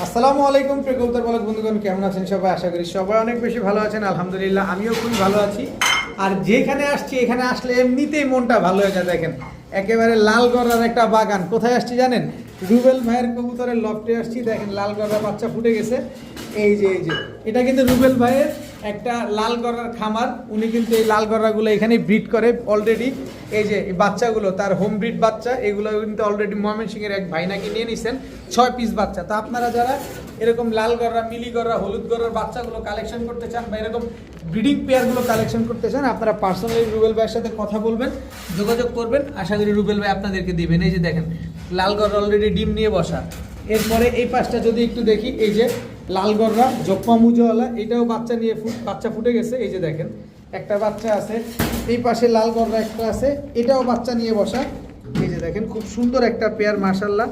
আসসালামু আলাইকুম প্রিয় বলক বন্ধুগণ, কেমন আছেন সবাই? আশা করি সবাই অনেক বেশি ভালো আছেন। আলহামদুলিল্লাহ, আমিও খুবই ভালো আছি। আর যেখানে আসছি, এখানে আসলে এমনিতেই মনটা ভালো হয়ে যায়, দেখেন। একেবারে লাল গড়ার একটা বাগান। কোথায় আসছি জানেন? রুবেল ভাইয়ের কবুতরের লফটে আসছি। দেখেন, লাল গড়ার বাচ্চা ফুটে গেছে। এই যে এই যে। এটা কিন্তু রুবেল ভাইয়ের একটা লাল গড়ার খামার, উনি কিন্তু এই লাল গড়াগুলো এখানে ব্রিড করে অলরেডি এই যে বাচ্চাগুলো, তার হোম ব্রিড বাচ্চা, এগুলো কিন্তু অলরেডি ময়মনসিংহের এক ভাই নাকি নিয়ে নিছেন, ছয় পিস বাচ্চা। তা আপনারা যারা এরকম লাল গড়া, মিলি গড়া, হলুদ গড়ার বাচ্চাগুলো কালেকশন করতে চান বা এরকম ব্রিডিং পেয়ারগুলো কালেকশন করতে চান, আপনারা পার্সোনালি রুবেল ভাইয়ের সাথে কথা বলবেন, যোগাযোগ করবেন। আশা করি রুবেল ভাই আপনাদেরকে দেবেন। এই যে দেখেন, লাল গড় অলরেডি ডিম নিয়ে বসা। এরপরে এই পাশটা যদি একটু দেখি, এই যে লাল গড়রা জপ্পা মুজোওয়ালা এটাও বাচ্চা নিয়ে বাচ্চা ফুটে গেছে এই যে দেখেন। একটা বাচ্চা আছে এই পাশে লাল গড়রা একটা আছে এটাও বাচ্চা নিয়ে বসা। এই যে দেখেন খুব সুন্দর একটা পেয়ার মার্শাল্লাহ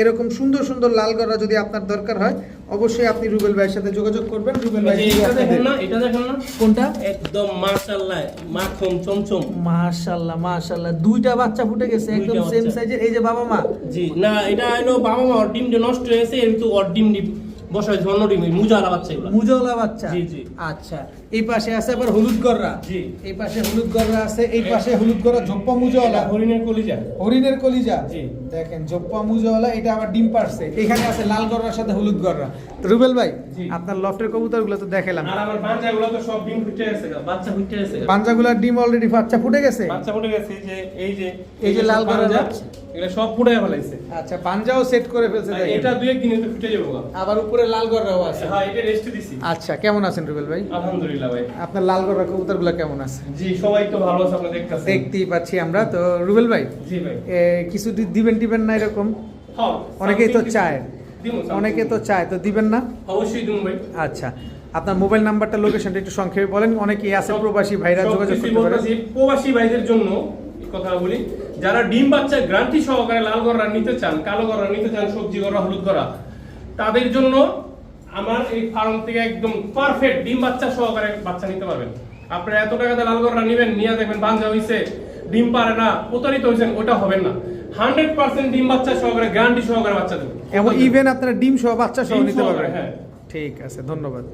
এরকম সুন্দর সুন্দর লাল গড়া যদি আপনার দরকার হয় অবশ্যই আপনি রুবেল ভাইয়ের সাথে যোগাযোগ করবেন রুবেল ভাই এটা দেখেন না এটা দেখেন না। কোনটা? একদম মাশাআল্লাহ মাখন চমচম। মাশাল্লাহ মাশাল্লাহ দুইটা বাচ্চা ফুটে গেছে একদম সেম সাইজের এই যে বাবা মা। জি না এটা হলো বাবা মা ডিম নষ্ট হয়েছে কিন্তু ওর ডিম ডিম বসায় ডিম মুজারা বাচ্চা এগুলো। মুজওয়ালা বাচ্চা? জি, জি। আচ্ছা এই পাশে আছে আবার হলুদ গররা। জি। এই পাশে হলুদ গররা আছে এই পাশে হলুদ গররা জপ্পা মুজওয়ালা হরিণের কলিজা। হরিণের কলিজা? জি। দেখেন জপ্পা এটা আবার ডিম পারছে এখানে আছে লাল গররার সাথে হলুদ গররা। তো রুবেল ভাই আপনার লফটের কবুতরগুলো তো দেখালাম আর আমার তো সব ডিম ফুটে গেছে বাচ্চা ফুটে গেছে। ডিম অলরেডি বাচ্চা ফুটে গেছে? বাচ্চা ফুটে গেছে এই যে এই যে এই যে লাল। এগুলো সব ফুটে ফেলাইছে। আচ্ছা পাঞ্জাও সেট করে ফেলছে এটা দুই একদিনে তো ফুটে যাবে আবার উপরে গররাও আছে। হ্যাঁ এটা রেস্ট দিছি। আচ্ছা কেমন আছেন রুবেল ভাই? আলহামদুলিল্লাহ ভাই। আপনার কবুতরগুলো কেমন আছে? জি সবাই তো ভালো আছে আপনি দেখতেছেন দেখতেই পাচ্ছি আমরা। তো রুবেল ভাই জি ভাই। কিছু দিবেন না এরকম? হ্যাঁ অনেকেই তো চায়। অনেকে তো চায় তো দিবেন না? অবশ্যই দিমু ভাই। আচ্ছা আপনার মোবাইল নাম্বারটা লোকেশনটা একটু সংক্ষেপে বলেন। অনেকেই আছে প্রবাসী ভাইরা যোগাযোগ করতে পারে। প্রবাসী ভাইদের জন্য কথা বলি। যারা ডিম বাচ্চা গ্রান্টি সহকারে লাল গররা নিতে চান কালো গররা নিতে চান সবজি গড়া হলুদ গররা তাদের জন্য আমার এই ফার্ম থেকে একদম পারফেক্ট ডিম বাচ্চা সহকারে বাচ্চা নিতে পারবেন। আপনারা এত টাকাতে লাল গররা নেবেন নিয়ে দেখবেন বাঞ্জা হয়েছে ডিম পারে না প্রতারিত হয়েছেন ওটা হবেন না। হান্ড্রেড পার্সেন্ট ডিম বাচ্চা সহকারে গ্যারান্টি সহকারে বাচ্চা দেবেন এবং ইভেন আপনারা ডিম সহ বাচ্চা সহ নিতে পারবেন। হ্যাঁ। ঠিক আছে ধন্যবাদ।